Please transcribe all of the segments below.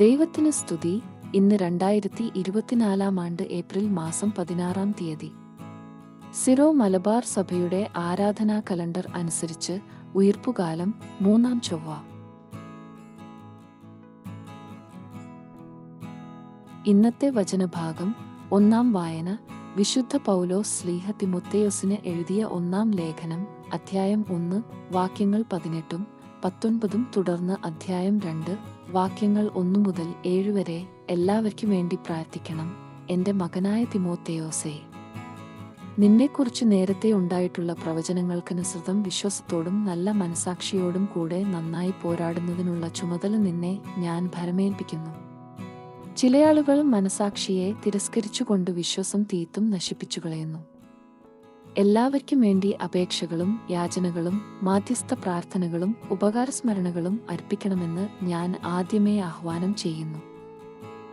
ദൈവത്തിന് സ്തുതി. ഇന്ന് രണ്ടായിരത്തി ഇരുപത്തിനാലാം ആണ്ട് ഏപ്രിൽ മാസം പതിനാറാം തീയതി. സിറോ മലബാർ സഭയുടെ ആരാധനാ കലണ്ടർ അനുസരിച്ച് ഉയർപ്പുകാലം മൂന്നാം ചൊവ്വ. ഇന്നത്തെ വചനഭാഗം ഒന്നാം വായന. വിശുദ്ധ പൗലോ സ്ലീഹ തിമുത്തയോസിന് എഴുതിയ ഒന്നാം ലേഖനം അധ്യായം ഒന്ന് വാക്യങ്ങൾ പതിനെട്ടും പത്തൊൻപതും തുടർന്ന് അധ്യായം രണ്ട് വാക്യങ്ങൾ ഒന്നു മുതൽ ഏഴ് വരെ എല്ലാവർക്കും വേണ്ടി പ്രാർത്ഥിക്കണം. എന്റെ മകനായ തിമോത്തേയോസേ നിന്നെക്കുറിച്ച് നേരത്തെ ഉണ്ടായിട്ടുള്ള പ്രവചനങ്ങൾക്കനുസൃതം വിശ്വസത്തോടും നല്ല മനസാക്ഷിയോടും കൂടെ നന്നായി പോരാടുന്നതിനുള്ള ചുമതല നിന്നെ ഞാൻ ഭരമേൽപ്പിക്കുന്നു. ചിലയാളുകൾ മനസാക്ഷിയെ തിരസ്കരിച്ചുകൊണ്ട് വിശ്വസം തീത്തും നശിപ്പിച്ചു കളയുന്നു എല്ലാവർക്കും വേണ്ടി അപേക്ഷകളും യാചനകളും മാധ്യസ്ഥ പ്രാർത്ഥനകളും ഉപകാരസ്മരണകളും അർപ്പിക്കണമെന്ന് ഞാൻ ആദ്യമേ ആഹ്വാനം ചെയ്യുന്നു.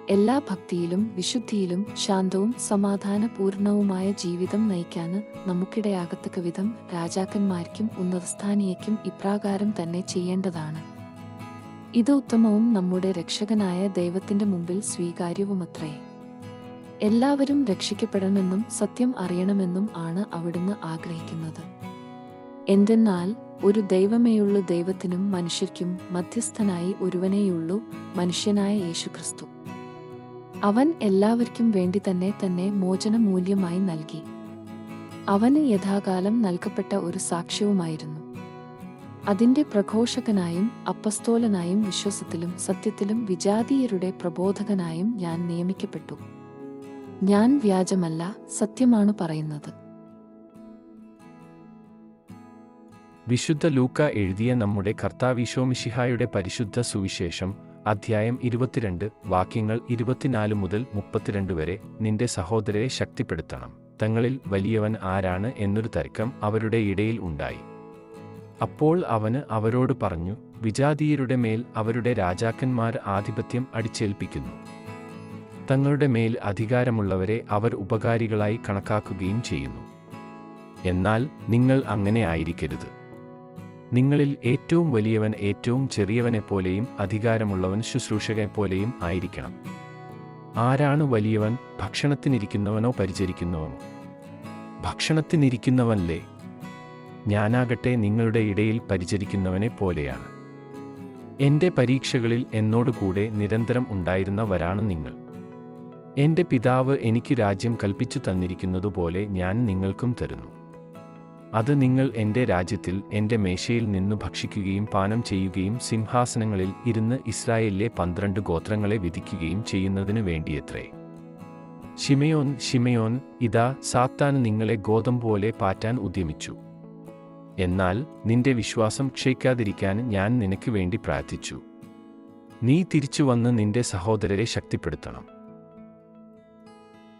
എല്ലാ ഭക്തിയിലും വിശുദ്ധിയിലും ശാന്തവും സമാധാനപൂർണവുമായ ജീവിതം നയിക്കാന് നമുക്കിടയാകത്തക്ക വിധം രാജാക്കന്മാർക്കും ഉന്നതസ്ഥാനീയക്കും ഇപ്രാകാരം തന്നെ ചെയ്യേണ്ടതാണ്. ഇത് ഉത്തമവും നമ്മുടെ രക്ഷകനായ ദൈവത്തിന്റെ മുമ്പിൽ സ്വീകാര്യവുമത്രേ. എല്ലാവരും രക്ഷിക്കപ്പെടണമെന്നും സത്യം അറിയണമെന്നും ആണ് അവിടുന്ന് ആഗ്രഹിക്കുന്നത്. എന്തെന്നാൽ ഒരു ദൈവമേയുള്ളു ദൈവത്തിനും മനുഷ്യർക്കും മധ്യസ്ഥനായി ഒരുവനേയുള്ളൂ മനുഷ്യനായ യേശുക്രിസ്തു. അവൻ എല്ലാവർക്കും വേണ്ടി തന്നെ തന്നെ മോചനമൂല്യമായി നൽകി. അവന് യഥാകാലം നൽകപ്പെട്ട ഒരു സാക്ഷ്യവുമായിരുന്നു. അതിന്റെ പ്രഘോഷകനായും അപ്പസ്തോലനായും വിശ്വസത്തിലും സത്യത്തിലും വിജാതീയരുടെ പ്രബോധകനായും ഞാൻ നിയമിക്കപ്പെട്ടു. ഞാൻ വ്യാജമല്ല സത്യമാണ് പറയുന്നത്. വിശുദ്ധ ലൂക്ക എഴുതിയ നമ്മുടെ കർത്താവിശോമിഷിഹായുടെ പരിശുദ്ധ സുവിശേഷം അധ്യായം ഇരുപത്തിരണ്ട് വാക്യങ്ങൾ ഇരുപത്തിനാല് മുതൽ മുപ്പത്തിരണ്ട് വരെ നിന്റെ സഹോദരരെ ശക്തിപ്പെടുത്തണം. തങ്ങളിൽ വലിയവൻ ആരാണ് എന്നൊരു തർക്കം അവരുടെ ഇടയിൽ ഉണ്ടായി. അപ്പോൾ അവന് അവരോട് പറഞ്ഞു വിജാതീയരുടെ മേൽ അവരുടെ രാജാക്കന്മാർ ആധിപത്യം അടിച്ചേൽപ്പിക്കുന്നു. തങ്ങളുടെ മേൽ അധികാരമുള്ളവരെ അവർ ഉപകാരികളായി കണക്കാക്കുകയും ചെയ്യുന്നു. എന്നാൽ നിങ്ങൾ അങ്ങനെ ആയിരിക്കരുത്. നിങ്ങളിൽ ഏറ്റവും വലിയവൻ ഏറ്റവും ചെറിയവനെപ്പോലെയും അധികാരമുള്ളവൻ ശുശ്രൂഷകനെപ്പോലെയും ആയിരിക്കണം. ആരാണ് വലിയവൻ? ഭക്ഷണത്തിനിരിക്കുന്നവനോ പരിചരിക്കുന്നവനോ? ഭക്ഷണത്തിനിരിക്കുന്നവനല്ലേ? ഞാനാകട്ടെ നിങ്ങളുടെ ഇടയിൽ പരിചരിക്കുന്നവനെ പോലെയാണ്. എന്റെ പരീക്ഷകളിൽ എന്നോടുകൂടെ നിരന്തരം ഉണ്ടായിരുന്നവരാണ് നിങ്ങൾ. എന്റെ പിതാവ് എനിക്ക് രാജ്യം കൽപ്പിച്ചു തന്നിരിക്കുന്നതുപോലെ ഞാൻ നിങ്ങൾക്കും തരുന്നു. അത് നിങ്ങൾ എന്റെ രാജ്യത്തിൽ എന്റെ മേശയിൽ നിന്നു ഭക്ഷിക്കുകയും പാനം ചെയ്യുകയും സിംഹാസനങ്ങളിൽ ഇരുന്ന് ഇസ്രായേലിലെ പന്ത്രണ്ട് ഗോത്രങ്ങളെ വിധിക്കുകയും ചെയ്യുന്നതിനു വേണ്ടിയത്രേ. ഷിമയോൻ ഷിമയോൻ ഇതാ സാത്താൻ നിങ്ങളെ ഗോതം പോലെ പാറ്റാൻ ഉദ്യമിച്ചു. എന്നാൽ നിന്റെ വിശ്വാസം ക്ഷയിക്കാതിരിക്കാൻ ഞാൻ നിനക്ക് വേണ്ടി പ്രാർത്ഥിച്ചു. നീ തിരിച്ചു വന്ന് നിന്റെ സഹോദരരെ ശക്തിപ്പെടുത്തണം.